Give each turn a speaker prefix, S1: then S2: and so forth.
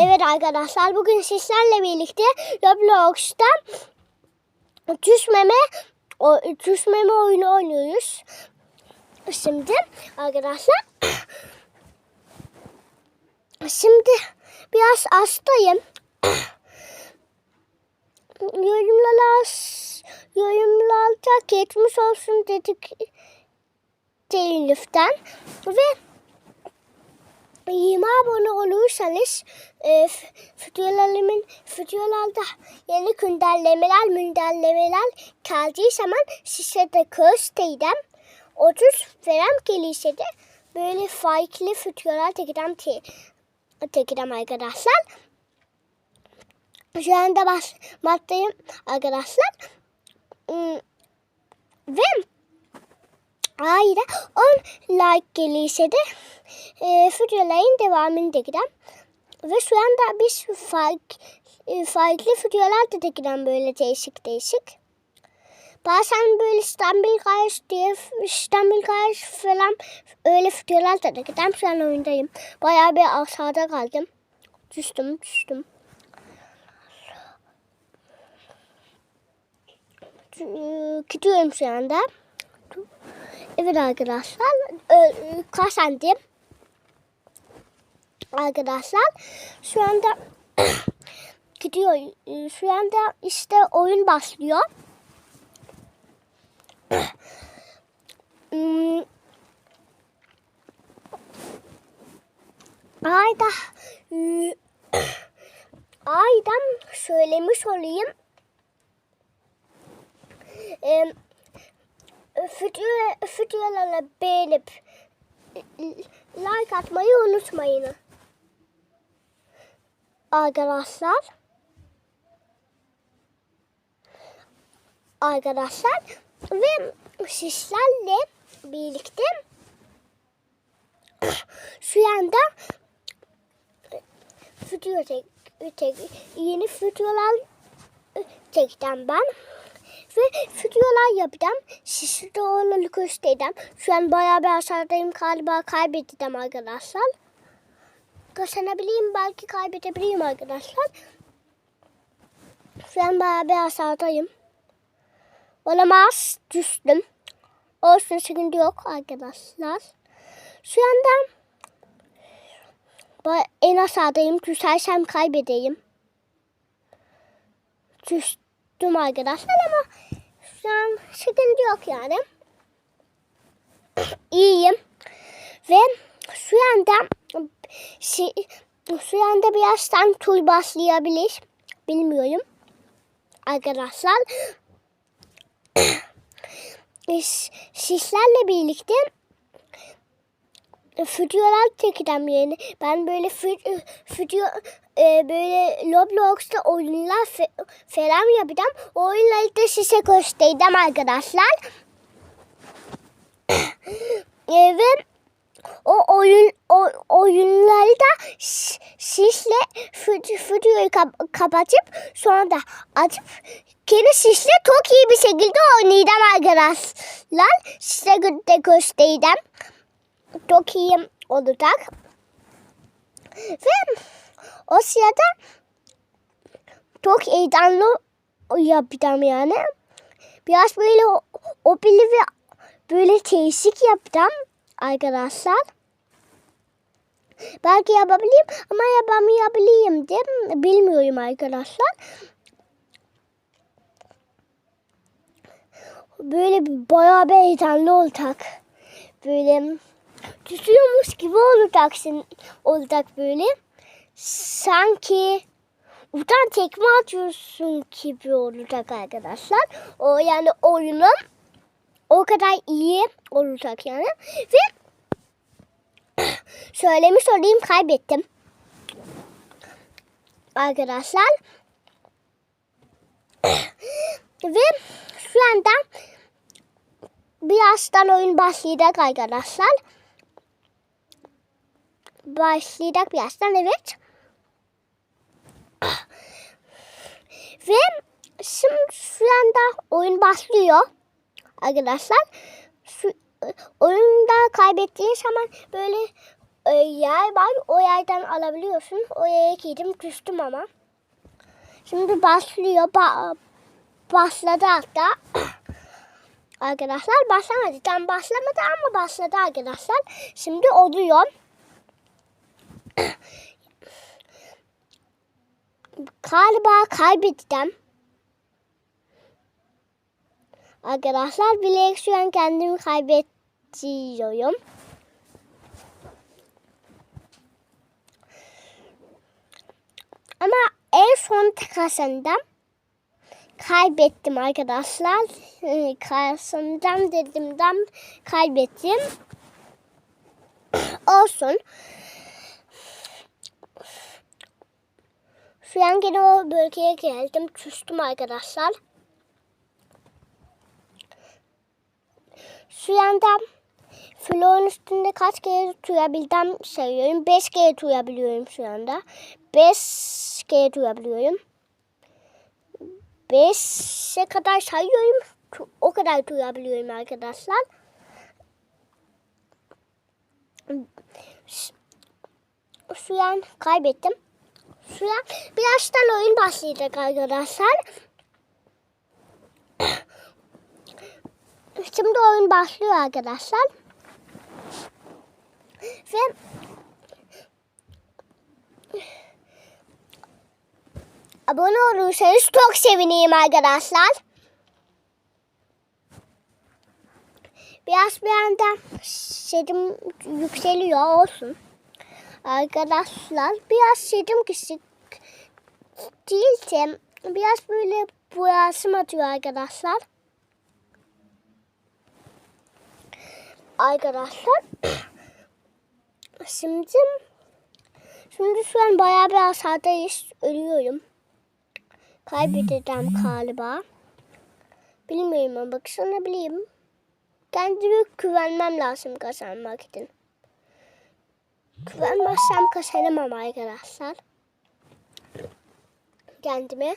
S1: Evet arkadaşlar bugün sizlerle birlikte Roblox'ta düşmeme o düşmeme oyunu oynuyoruz. Şimdi arkadaşlar şimdi biraz hastayım. Yorumlara yorumlarda geçmiş olsun dedik değil lütfen ve 20 abone olursanız e, videolarımın videolarda yeni güncellemeler güncellemeler geldiği zaman size de göstereceğim. 30 falan gelirse de böyle farklı videolar çekeceğim, çekeceğim arkadaşlar. Şu anda bas, maddeyim arkadaşlar. Hmm, Ve Ayrıca 10 like gelirse de e, videoların devamını çekeceğim. Ve şu anda biz fark, e, farklı videolar da çekeceğim böyle değişik değişik. Bazen böyle İstanbul Kaş diye İstanbul Kaş falan öyle videolar da çekeceğim. Şu an oyundayım. Bayağı bir aşağıda kaldım. Düştüm düştüm. Gidiyorum şu anda. Evet arkadaşlar. Ö- Kazandım. Arkadaşlar. Şu anda gidiyor. Ee, Şu anda işte oyun başlıyor. Hmm. Ayda e, Aydan söylemiş olayım. Ee, video, videolara beğenip like atmayı unutmayın. Arkadaşlar. Arkadaşlar ve sizlerle birlikte şu anda video tek, tek, yeni videolar çekeceğim ben. Ve videolar yapacağım. De onları göstereceğim. Şu an bayağı bir aşağıdayım. Galiba kaybedeceğim arkadaşlar. Kazanabileyim belki kaybedebileyim arkadaşlar. Şu an bayağı bir aşağıdayım. Olamaz. Düştüm. Olsun sıkıntı yok arkadaşlar. Şu anda en aşağıdayım. Düşersem kaybedeyim. Düştüm arkadaşlar ama şu sıkıntı yok yani. İyiyim. Ve şu anda şi- şu anda birazdan tur başlayabilir. Bilmiyorum. Arkadaşlar sizlerle birlikte videolar çekeceğim yani. Ben böyle video e, böyle Roblox'ta oyunlar falan yapacağım. O oyunları da size göstereceğim arkadaşlar. E, ve o oyun o, oyunları da vid- videoyu kap- kapatıp sonra da açıp kendi sizle çok iyi bir şekilde oynayacağım arkadaşlar. Size de göstereceğim. Çok iyi olacak. Ve o sırada çok heyecanlı yapacağım yani. Biraz böyle o, o bili ve böyle değişik yapacağım arkadaşlar. Belki yapabilirim ama yapamayabilirim de bilmiyorum arkadaşlar. Böyle bayağı bir heyecanlı olacak. Böyle düşüyormuş gibi olacaksın olacak böyle. Sanki utan tekme atıyorsun gibi olacak arkadaşlar. O yani oyunun o kadar iyi olacak yani. Ve söylemiş olayım kaybettim. Arkadaşlar. Ve şu anda birazdan oyun başlayacak arkadaşlar. Başlayacak birazdan evet. Ve şimdi şu anda oyun başlıyor arkadaşlar. Şu oyunda kaybettiğin zaman böyle e, yer var. O yerden alabiliyorsun. O yere giydim. Küstüm ama. Şimdi başlıyor. Ba- başladı hatta. arkadaşlar başlamadı. Tam başlamadı ama başladı arkadaşlar. Şimdi oluyor. Galiba kaybedeceğim. Arkadaşlar bilerek şu an kendimi kaybediyorum. Ama en son takasında kaybettim arkadaşlar. Ee, Karşısından dedimden kaybettim. Olsun. Şu an gene o bölgeye geldim. Küstüm arkadaşlar. Şu anda floğun üstünde kaç kere tuyabildim sayıyorum. Beş kere tuyabiliyorum şu anda. Beş kere tuyabiliyorum. Beşe kadar sayıyorum. O kadar tuyabiliyorum arkadaşlar. Şu an kaybettim. An birazdan oyun başlayacak arkadaşlar. Şimdi oyun başlıyor arkadaşlar. Ve abone olursanız çok sevineyim arkadaşlar. Biraz bir anda sesim yükseliyor olsun. Arkadaşlar biraz sesim kısık değilse biraz böyle boyasım atıyor arkadaşlar. Arkadaşlar şimdi şimdi şu an bayağı bir hasardayız. Ölüyorum. Kaybedeceğim galiba. Bilmiyorum ama baksana bileyim. Kendime güvenmem lazım kazanmak için. Güvenmezsem kazanamam arkadaşlar. Kendime.